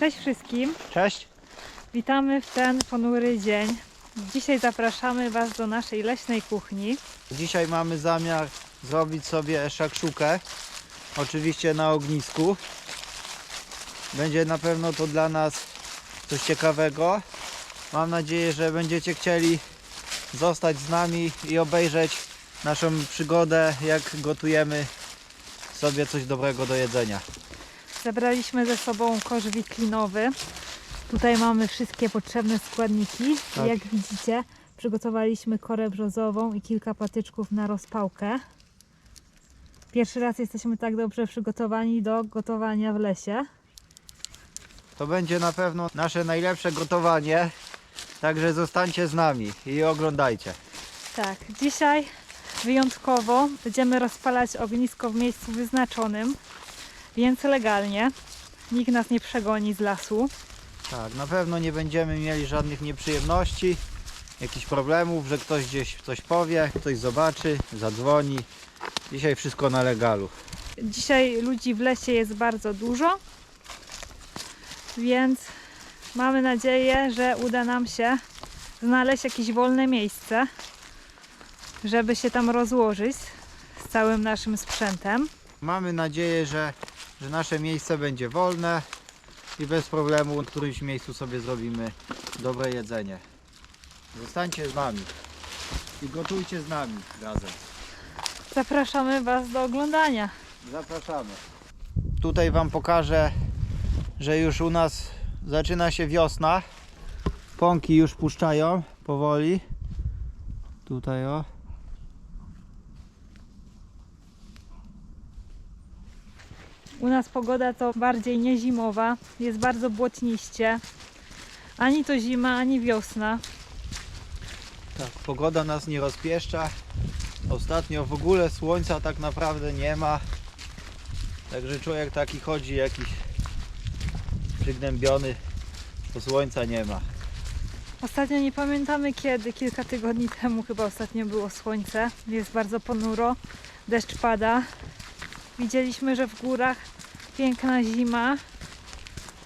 Cześć wszystkim. Cześć. Witamy w ten ponury dzień. Dzisiaj zapraszamy Was do naszej leśnej kuchni. Dzisiaj mamy zamiar zrobić sobie szakszukę. Oczywiście na ognisku. Będzie na pewno to dla nas coś ciekawego. Mam nadzieję, że będziecie chcieli zostać z nami i obejrzeć naszą przygodę, jak gotujemy sobie coś dobrego do jedzenia. Zabraliśmy ze sobą kosz wiklinowy. Tutaj mamy wszystkie potrzebne składniki. Tak. Jak widzicie, przygotowaliśmy korę brzozową i kilka patyczków na rozpałkę. Pierwszy raz jesteśmy tak dobrze przygotowani do gotowania w lesie. To będzie na pewno nasze najlepsze gotowanie. Także zostańcie z nami i oglądajcie. Tak, dzisiaj wyjątkowo będziemy rozpalać ognisko w miejscu wyznaczonym, więc legalnie. Nikt nas nie przegoni z lasu. Tak, na pewno nie będziemy mieli żadnych nieprzyjemności, jakichś problemów, że ktoś gdzieś coś powie, ktoś zobaczy, zadzwoni. Dzisiaj wszystko na legalu. Dzisiaj ludzi w lesie jest bardzo dużo, więc mamy nadzieję, że uda nam się znaleźć jakieś wolne miejsce, żeby się tam rozłożyć z całym naszym sprzętem. Mamy nadzieję, że, że nasze miejsce będzie wolne i bez problemu w którymś miejscu sobie zrobimy dobre jedzenie. Zostańcie z nami i gotujcie z nami razem. Zapraszamy Was do oglądania. Zapraszamy. Tutaj Wam pokażę, że już u nas zaczyna się wiosna. Pąki już puszczają powoli. Tutaj o. U nas pogoda to bardziej niezimowa, jest bardzo błotniście. Ani to zima, ani wiosna. Tak, pogoda nas nie rozpieszcza. Ostatnio w ogóle słońca tak naprawdę nie ma. Także człowiek taki chodzi jakiś przygnębiony, bo słońca nie ma. Ostatnio nie pamiętamy kiedy, kilka tygodni temu chyba ostatnio było słońce. Jest bardzo ponuro, deszcz pada. Widzieliśmy, że w górach piękna zima,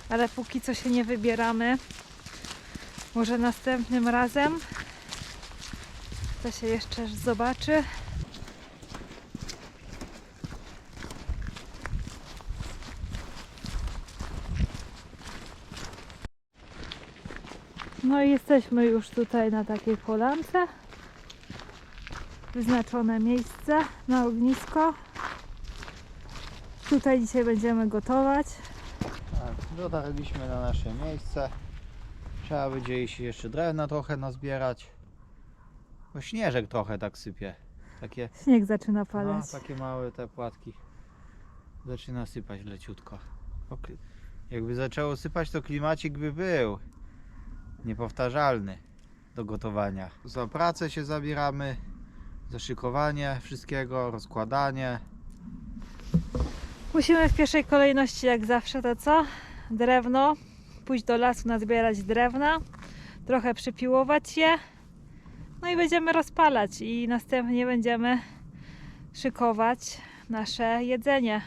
ale póki co się nie wybieramy. Może następnym razem to się jeszcze zobaczy. No i jesteśmy już tutaj na takiej polance. Wyznaczone miejsce na ognisko. Tutaj dzisiaj będziemy gotować. Tak, dotarliśmy na nasze miejsce. Trzeba będzie iść jeszcze drewna trochę nazbierać. Bo śnieżek trochę tak sypie. Takie, Śnieg zaczyna no, padać. takie małe te płatki. Zaczyna sypać leciutko. O, kli- Jakby zaczęło sypać, to klimacik by był niepowtarzalny do gotowania. Za pracę się zabieramy, za szykowanie wszystkiego, rozkładanie. Musimy w pierwszej kolejności, jak zawsze, to co? Drewno. Pójść do lasu, nazbierać drewna. Trochę przypiłować je. No i będziemy rozpalać. I następnie będziemy szykować nasze jedzenie.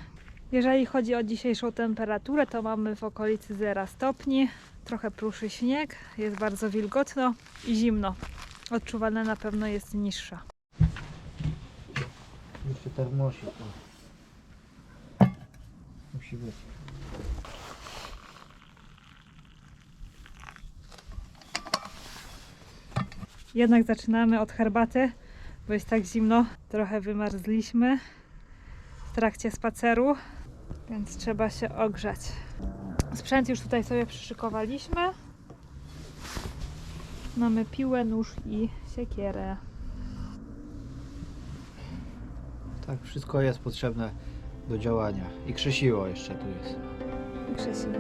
Jeżeli chodzi o dzisiejszą temperaturę, to mamy w okolicy 0 stopni. Trochę pruszy śnieg, jest bardzo wilgotno i zimno. Odczuwalne na pewno jest niższa. Jeszcze termosik. Musi być. Jednak zaczynamy od herbaty, bo jest tak zimno. Trochę wymarzliśmy w trakcie spaceru, więc trzeba się ogrzać. Sprzęt już tutaj sobie przyszykowaliśmy. Mamy piłę, nóż i siekierę. Tak, wszystko jest potrzebne do działania. I krzesiło jeszcze tu jest. Krzesiło.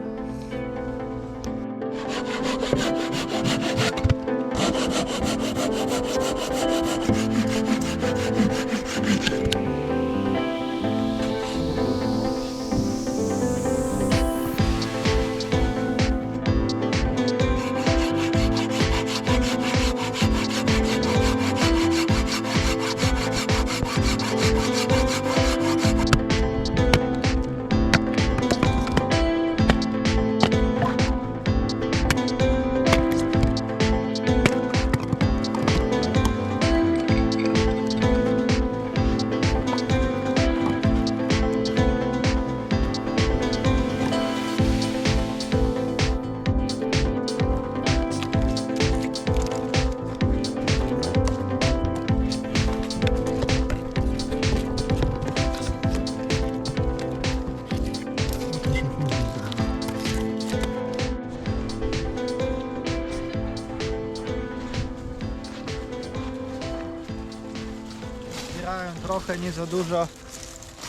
Nie za dużo,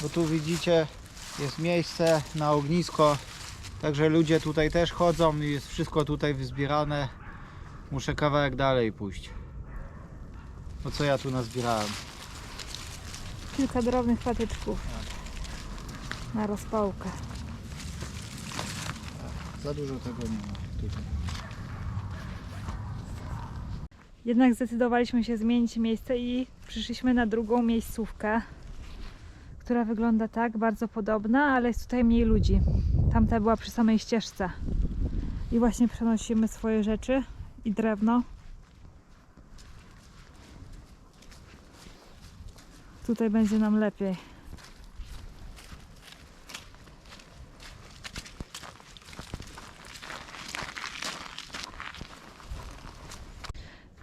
bo tu widzicie jest miejsce na ognisko, także ludzie tutaj też chodzą i jest wszystko tutaj wyzbierane. Muszę kawałek dalej pójść. No co ja tu nazbierałem? Kilka drobnych patyczków na rozpałkę. Za dużo tego nie ma tutaj. Jednak zdecydowaliśmy się zmienić miejsce i przyszliśmy na drugą miejscówkę, która wygląda tak, bardzo podobna, ale jest tutaj mniej ludzi. Tamta była przy samej ścieżce. I właśnie przenosimy swoje rzeczy i drewno. Tutaj będzie nam lepiej.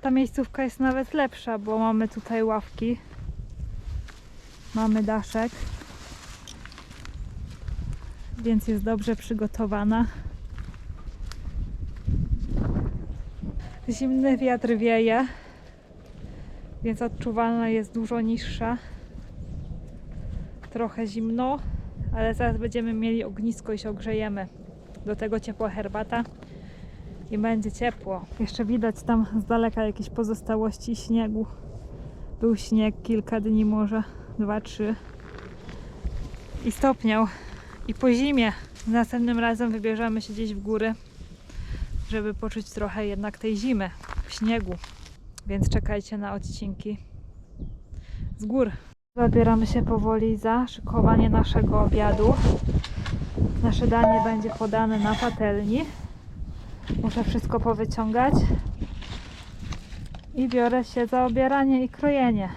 Ta miejscówka jest nawet lepsza, bo mamy tutaj ławki. Mamy daszek. Więc jest dobrze przygotowana. Zimny wiatr wieje, więc odczuwalna jest dużo niższa. Trochę zimno, ale zaraz będziemy mieli ognisko i się ogrzejemy. Do tego ciepła herbata i będzie ciepło. Jeszcze widać tam z daleka jakieś pozostałości śniegu. Był śnieg kilka dni, może dwa, trzy. I stopniał. I po zimie. Następnym razem wybierzemy się gdzieś w góry, żeby poczuć trochę jednak tej zimy w śniegu. Więc czekajcie na odcinki z gór. Zabieramy się powoli za szykowanie naszego obiadu. Nasze danie będzie podane na patelni. Muszę wszystko powyciągać. I biorę się za obieranie i krojenie.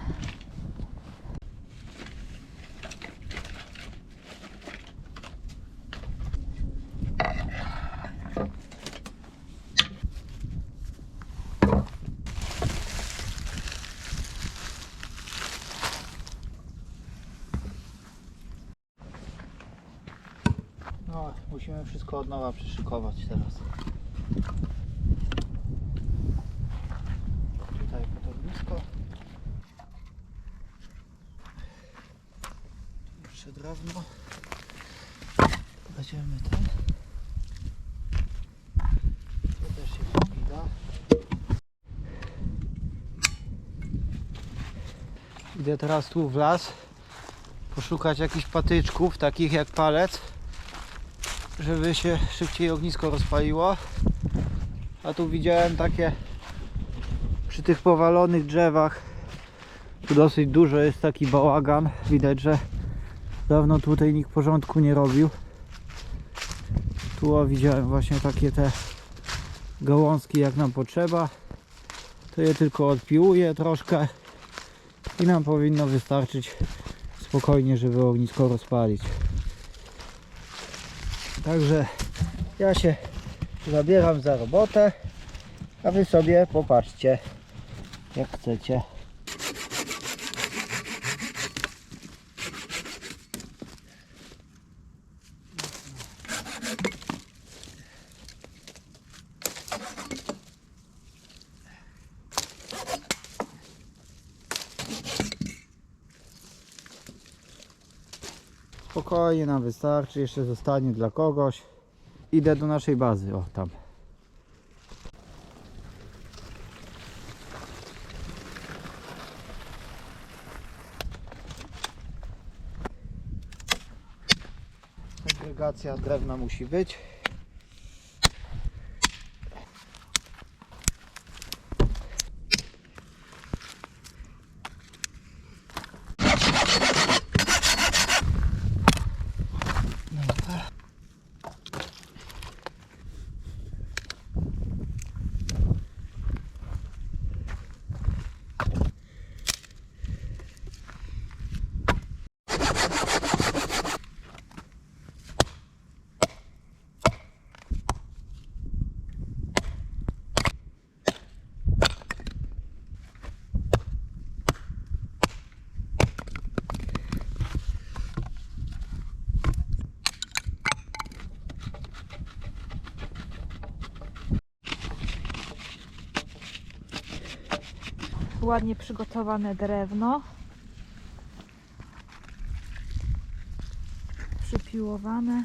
No, musimy wszystko od nowa przyszykować teraz. Tutaj pod ognisko. Jeszcze drewno. Będziemy ten. To też się da. Idę teraz tu w las poszukać jakichś patyczków, takich jak palec żeby się szybciej ognisko rozpaliło. A tu widziałem takie przy tych powalonych drzewach. Tu dosyć dużo jest taki bałagan. Widać, że dawno tutaj nikt porządku nie robił. Tu widziałem właśnie takie te gałązki jak nam potrzeba. To je tylko odpiłuję troszkę i nam powinno wystarczyć spokojnie, żeby ognisko rozpalić. Także ja się zabieram za robotę, a wy sobie popatrzcie jak chcecie. Spokojnie nam wystarczy, jeszcze zostanie dla kogoś. Idę do naszej bazy, o tam. Segregacja drewna musi być. ładnie przygotowane drewno. Przypiłowane.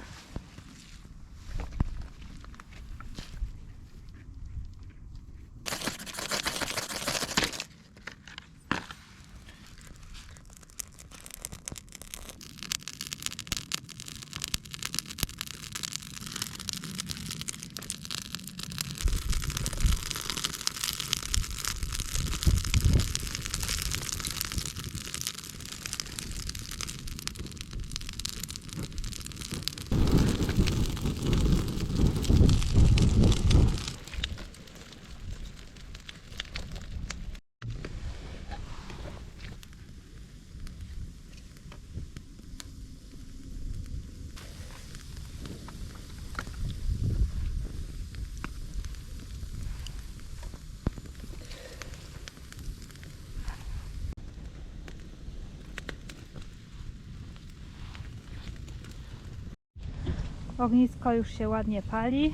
Ognisko już się ładnie pali.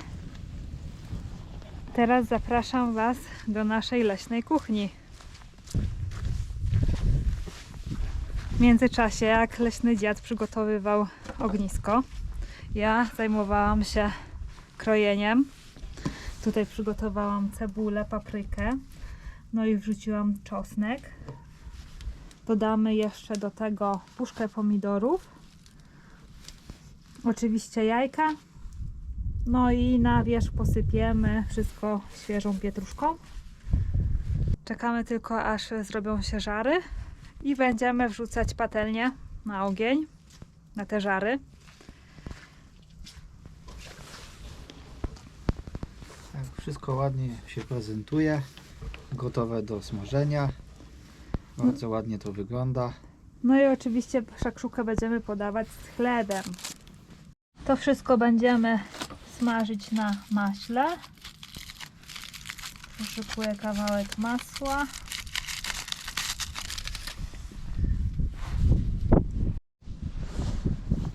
Teraz zapraszam Was do naszej leśnej kuchni. W międzyczasie, jak leśny dziad przygotowywał ognisko, ja zajmowałam się krojeniem. Tutaj przygotowałam cebulę, paprykę, no i wrzuciłam czosnek. Dodamy jeszcze do tego puszkę pomidorów oczywiście jajka. No i na wierzch posypiemy wszystko świeżą pietruszką. Czekamy tylko aż zrobią się żary i będziemy wrzucać patelnię na ogień, na te żary. Tak, wszystko ładnie się prezentuje. Gotowe do smażenia. Bardzo ładnie to wygląda. No i oczywiście szakszukę będziemy podawać z chlebem. To wszystko będziemy smażyć na maśle. Poszykuję kawałek masła.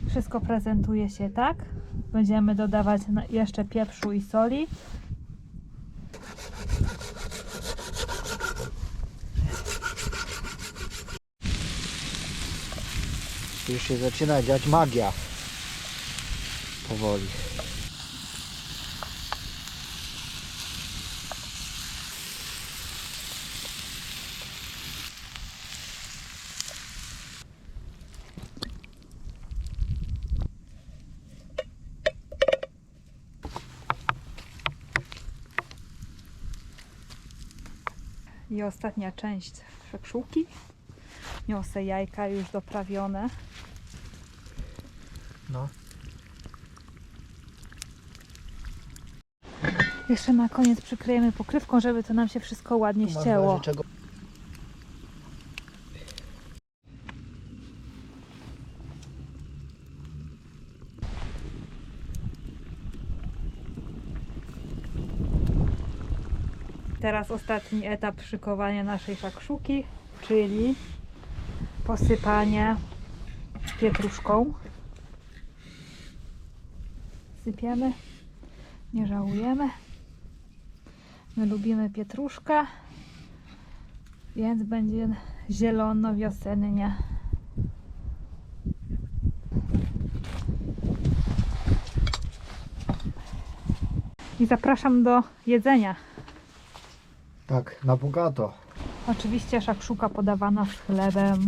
Wszystko prezentuje się tak. Będziemy dodawać jeszcze pieprzu i soli. Już się zaczyna dziać magia. Powoli. I ostatnia część szakszuki. Niosę jajka już doprawione. No. Jeszcze na koniec przykryjemy pokrywką, żeby to nam się wszystko ładnie Tu ścięło. Teraz ostatni etap szykowania naszej szakszuki, czyli posypanie pietruszką. Sypiemy, nie żałujemy. My lubimy pietruszkę, więc będzie zielono wiosennie. I zapraszam do jedzenia. Tak, na bogato. Oczywiście szakszuka podawana z chlebem.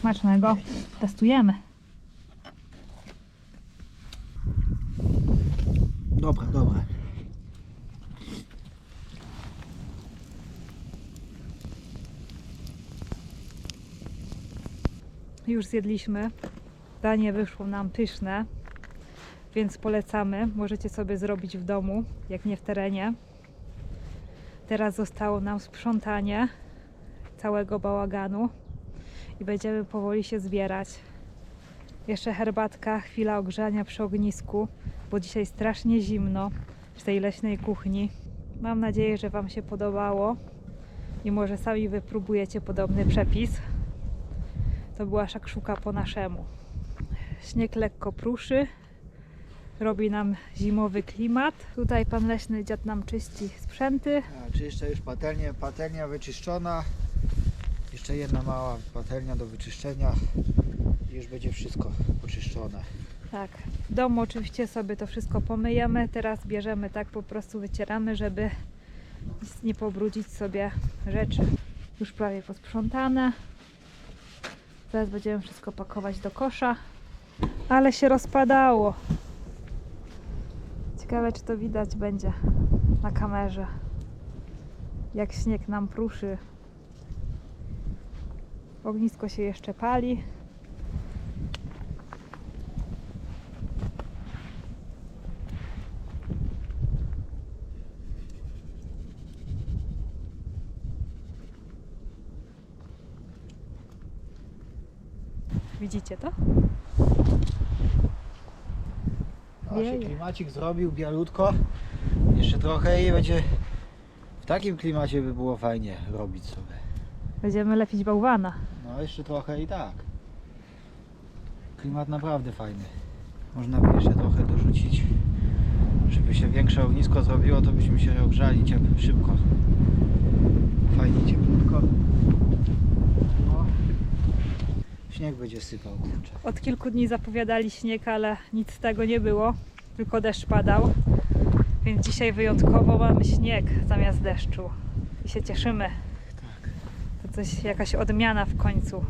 Smacznego. Testujemy. Dobra, dobra. Już zjedliśmy. Danie wyszło nam pyszne, więc polecamy. Możecie sobie zrobić w domu, jak nie w terenie. Teraz zostało nam sprzątanie całego bałaganu i będziemy powoli się zbierać. Jeszcze herbatka, chwila ogrzania przy ognisku, bo dzisiaj strasznie zimno w tej leśnej kuchni. Mam nadzieję, że Wam się podobało i może sami wypróbujecie podobny przepis. To była szakszuka po naszemu. Śnieg lekko pruszy, robi nam zimowy klimat. Tutaj pan leśny dziad nam czyści sprzęty. Czyszczę już patelnię. Patelnia wyczyszczona. Jeszcze jedna mała patelnia do wyczyszczenia. I już będzie wszystko oczyszczone. Tak, w domu oczywiście sobie to wszystko pomyjemy. Teraz bierzemy tak, po prostu wycieramy, żeby nic nie pobrudzić sobie rzeczy. Już prawie posprzątane. Teraz będziemy wszystko pakować do kosza. Ale się rozpadało. Ciekawe, czy to widać będzie na kamerze. Jak śnieg nam pruszy. Ognisko się jeszcze pali. Widzicie to? O, się Wieje. klimacik zrobił bialutko. Jeszcze trochę i będzie w takim klimacie by było fajnie robić sobie. Będziemy lepić bałwana. No jeszcze trochę i tak. Klimat naprawdę fajny. Można by jeszcze trochę dorzucić. Żeby się większe ognisko zrobiło, to byśmy się ogrzali ciep- szybko. Fajnie cieplutko. Śnieg będzie sypał, kurczę. Od kilku dni zapowiadali śnieg, ale nic z tego nie było. Tylko deszcz padał. Więc dzisiaj wyjątkowo mamy śnieg zamiast deszczu. I się cieszymy. Tak. To coś, jakaś odmiana w końcu.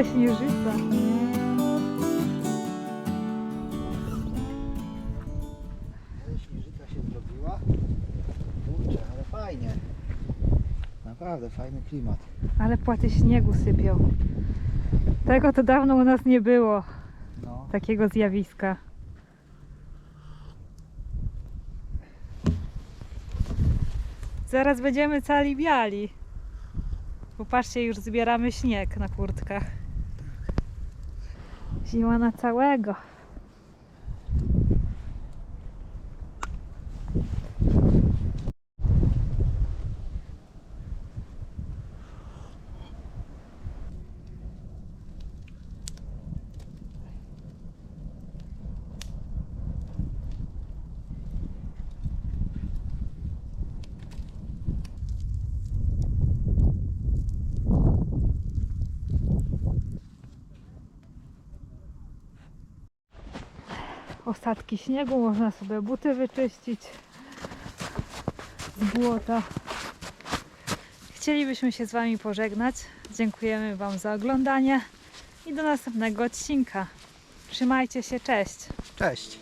Ale śnieżyca. Ale śnieżyca się zrobiła. Kurczę, ale fajnie. Naprawdę fajny klimat. Ale płaty śniegu sypią. Tego to dawno u nas nie było. No. Takiego zjawiska. Zaraz będziemy cali biali. Popatrzcie, już zbieramy śnieg na kurtkach. Zima na całego. Ostatki śniegu, można sobie buty wyczyścić z błota. Chcielibyśmy się z Wami pożegnać. Dziękujemy Wam za oglądanie i do następnego odcinka. Trzymajcie się, cześć! Cześć.